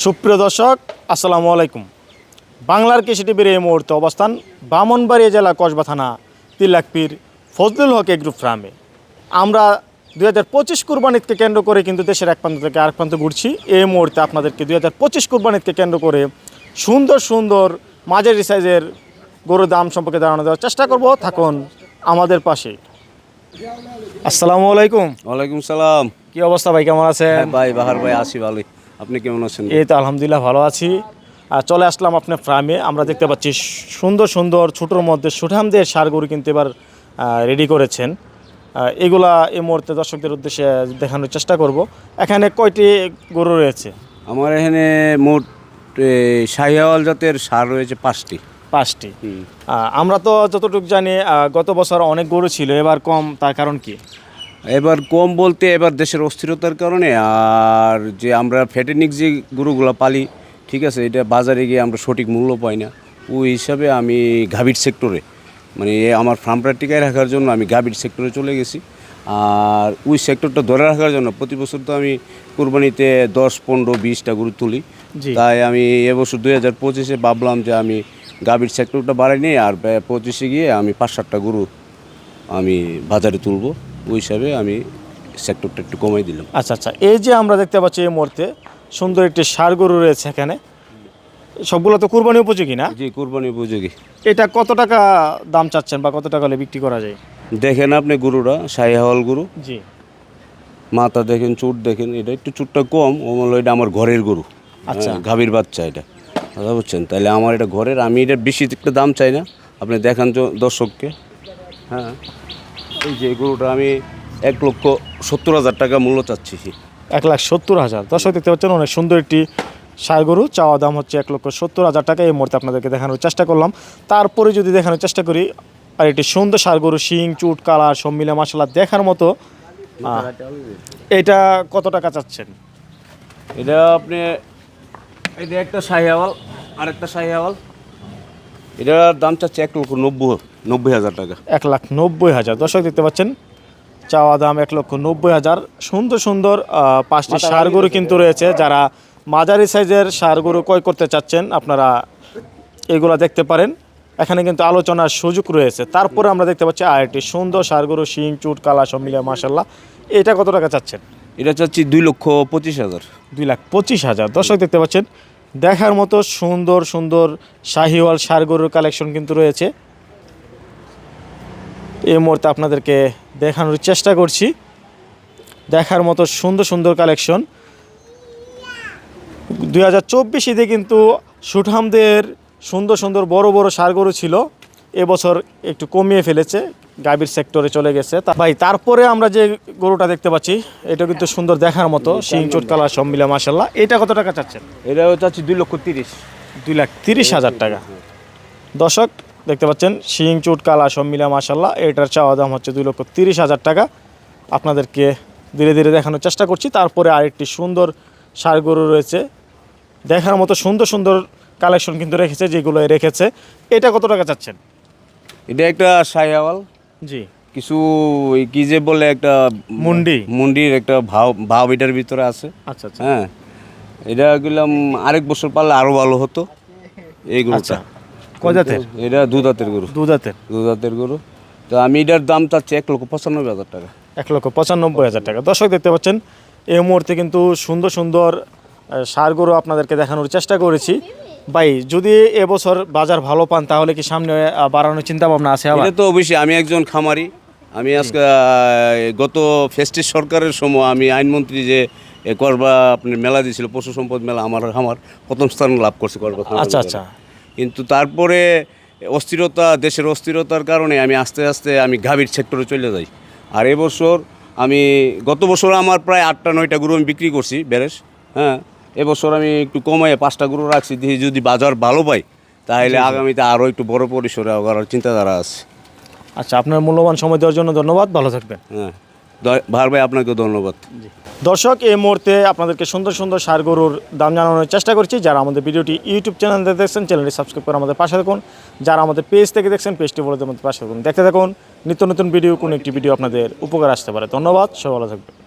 সুপ্রিয় দর্শক আসসালামু আলাইকুম। বাংলার কৃষি টিভির এই মুহূর্তে অবস্থান বামনবাড়িয়া জেলা কসবা থানা তিলাকপির ফজলুল হক এগ্রুপ ফার্মে। আমরা দুই হাজার পঁচিশ কুরবানিদকে কেন্দ্র করে কিন্তু দেশের এক প্রান্ত থেকে আরেক প্রান্ত ঘুরছি। এই মুহূর্তে আপনাদেরকে দুই হাজার পঁচিশ কুরবানিদকে কেন্দ্র করে সুন্দর সুন্দর মাঝারি সাইজের গরুর দাম সম্পর্কে ধারণা দেওয়ার চেষ্টা করব। থাকুন আমাদের পাশে। আসসালামু আলাইকুম। ওয়ালাইকুম সালাম। কি অবস্থা ভাই কেমন আছেন? হ্যাঁ ভাই বাহার ভাই আসি ভালোই। আপনি কেমন আছেন? এই তো আলহামদুলিল্লাহ ভালো আছি। আর চলে আসলাম আপনার ফার্মে। আমরা দেখতে পাচ্ছি সুন্দর সুন্দর ছোটোর মধ্যে সুঠামদের সার গরু কিন্তু এবার রেডি করেছেন। এগুলা এই মুহূর্তে দর্শকদের উদ্দেশ্যে দেখানোর চেষ্টা করব। এখানে কয়টি গরু রয়েছে? আমার এখানে মোট শাহিয়াওয়াল জাতের সার রয়েছে পাঁচটি। পাঁচটি। আমরা তো যতটুকু জানি গত বছর অনেক গরু ছিল এবার কম তার কারণ কি? এবার কম বলতে এবার দেশের অস্থিরতার কারণে আর যে আমরা ফ্যাটেনিক যে গরুগুলো পালি ঠিক আছে এটা বাজারে গিয়ে আমরা সঠিক মূল্য পাই না। ওই হিসাবে আমি গাভীর সেক্টরে মানে আমার ফার্মটা টিকায় রাখার জন্য আমি গাভীর সেক্টরে চলে গেছি। আর ওই সেক্টরটা ধরে রাখার জন্য প্রতি বছর তো আমি কোরবানিতে দশ পনেরো বিশটা গরু তুলি। তাই আমি এবছর দুই হাজার পঁচিশে ভাবলাম যে আমি গাভীর সেক্টরটা বাড়াই নিই আর পঁচিশে গিয়ে আমি পাঁচ সাতটা গরু আমি বাজারে তুলবো। ওই হিসাবে আমি সেক্টরটা একটু কমাই দিলাম। আচ্ছা আচ্ছা এই যে আমরা দেখতে পাচ্ছি এই মুহূর্তে সুন্দর একটি সার গরু রয়েছে এখানে। সবগুলো তো কুরবানি উপযোগী না? জি কোরবানি উপযোগী। এটা কত টাকা দাম চাচ্ছেন বা কত টাকা হলে বিক্রি করা যায়? দেখেন আপনি গরুটা শাহিহাওয়াল গরু। জি। মাথা দেখেন চুট দেখেন এটা একটু চুটটা কম। ও হলো এটা আমার ঘরের গরু। আচ্ছা। হ্যাঁ, গাভীর বাচ্চা এটা। কথা বুঝছেন? তাহলে আমার এটা ঘরের আমি এটা বেশি একটা দাম চাই না। আপনি দেখান দর্শককে। হ্যাঁ। এই যে গরুটা আমি এক লক্ষ সত্তর হাজার টাকা মূল্য চাচ্ছি। এক লাখ সত্তর হাজার। দর্শক দেখতে পাচ্ছেন অনেক সুন্দর একটি সার গরু। চাওয়া দাম হচ্ছে এক লক্ষ সত্তর হাজার টাকা। এই মুহূর্তে আপনাদেরকে দেখানোর চেষ্টা করলাম। তারপরে যদি দেখানোর চেষ্টা করি আর একটি সুন্দর সার গরু শিং চুট কালার সব মিলে মশলা দেখার মতো এটা কত টাকা চাচ্ছেন? এটা আপনি এটা একটা শাহিওয়াল আর একটা শাহিওয়াল। এটার দাম চাচ্ছে এক লক্ষ নব্বই নব্বই হাজার টাকা। এক লাখ নব্বই হাজার। দর্শক দেখতে পাচ্ছেন চাওয়া দাম এক লক্ষ নব্বই হাজার। সুন্দর সুন্দর পাঁচটি সার গরু কিন্তু রয়েছে। যারা মাঝারি সাইজের সার গরু ক্রয় করতে চাচ্ছেন আপনারা এগুলা দেখতে পারেন। এখানে কিন্তু আলোচনার সুযোগ রয়েছে। তারপরে আমরা দেখতে পাচ্ছি আরেকটি সুন্দর সার গরু শিং চুট কালা সব মিলিয়ে মাসাল্লাহ এটা কত টাকা চাচ্ছেন? এটা চাচ্ছি দুই লক্ষ পঁচিশ হাজার। দুই লাখ পঁচিশ হাজার। দর্শক দেখতে পাচ্ছেন দেখার মতো সুন্দর সুন্দর শাহিওয়াল গরুর কালেকশন কিন্তু রয়েছে। এই মুহূর্তে আপনাদেরকে দেখানোর চেষ্টা করছি। দেখার মতো সুন্দর সুন্দর কালেকশন। দুই হাজার চব্বিশ কিন্তু সুঠামদের সুন্দর সুন্দর বড় বড় গরু ছিল। এবছর একটু কমিয়ে ফেলেছে। গাভীর সেক্টরে চলে গেছে। ভাই তারপরে আমরা যে গরুটা দেখতে পাচ্ছি এটা কিন্তু সুন্দর দেখার মতো শিং চোট কালার সব মিলে মাসাল্লাহ এটা কত টাকা চাচ্ছেন? এটা চাচ্ছি দুই লক্ষ তিরিশ। দুই লাখ তিরিশ হাজার টাকা। দর্শক দেখতে পাচ্ছেন শিং চুট কালা সব মিলা মাসাল্লাহ এটার চাওয়া দাম হচ্ছে দুই লক্ষ তিরিশ হাজার টাকা। আপনাদেরকে ধীরে ধীরে দেখানোর চেষ্টা করছি। তারপরে আরেকটি সুন্দর সার গরু রয়েছে। দেখার মতো সুন্দর সুন্দর কালেকশন কিন্তু রেখেছে যেগুলো রেখেছে। এটা কত টাকা চাচ্ছেন? এটা একটা শাহিওয়াল জি। কিছু কি যে বলে একটা মুন্ডি। মুন্ডির একটা ভাব ভাব এটার ভিতরে আছে। আচ্ছা আচ্ছা। হ্যাঁ। এটা গেলাম আরেক বছর পারলে আরও ভালো হতো। এই আচ্ছা। গরুটা কয় জাতের? এটা দুধাতের গরু। দুধাতের দুধাতের গরু। তো আমি এটার দাম চাচ্ছি এক লক্ষ পঁচানব্বই হাজার টাকা। এক লক্ষ পঁচানব্বই হাজার টাকা। দর্শক দেখতে পাচ্ছেন এই মুহূর্তে কিন্তু সুন্দর সুন্দর সার গরু আপনাদেরকে দেখানোর চেষ্টা করেছি। ভাই যদি এবছর বাজার ভালো পান তাহলে কি সামনে বাড়ানোর চিন্তা ভাবনা আছে আবার? এটা তো অবশ্যই আমি একজন খামারি। আমি আজকে গত ফেস্টিস সরকারের সময় আমি আইনমন্ত্রী যে করবা আপনি মেলা দিয়েছিল পশু সম্পদ মেলা আমার খামার প্রথম স্থান লাভ করছে করবা আচ্ছা আচ্ছা। কিন্তু তারপরে অস্থিরতা দেশের অস্থিরতার কারণে আমি আস্তে আস্তে আমি গাভীর সেক্টরে চলে যাই। আর এবছর আমি গত বছর আমার প্রায় আটটা নয়টা গরু আমি বিক্রি করছি বেরেস হ্যাঁ? এবছর আমি একটু কমাই পাঁচটা গরু রাখছি দিয়ে যদি বাজার ভালো পাই তাহলে আগামীতে আরও একটু বড় পরিসরে করার চিন্তাধারা আছে। আচ্ছা আপনার মূল্যবান সময় দেওয়ার জন্য ধন্যবাদ ভালো থাকবেন। হ্যাঁ ভার ভাই আপনাকে ধন্যবাদ। দর্শক এই মুহূর্তে আপনাদেরকে সুন্দর সুন্দর সার গরুর দাম জানানোর চেষ্টা করছি। যারা আমাদের ভিডিওটি ইউটিউব চ্যানেল দেখছেন চ্যানেলটি সাবস্ক্রাইব করে আমাদের পাশে থাকুন। যারা আমাদের পেজ থেকে দেখছেন পেজটি বলে আমাদের পাশে থাকুন। দেখতে থাকুন। নিত্য নতুন ভিডিও কোনো একটি ভিডিও আপনাদের উপকার আসতে পারে। ধন্যবাদ সব ভালো থাকবে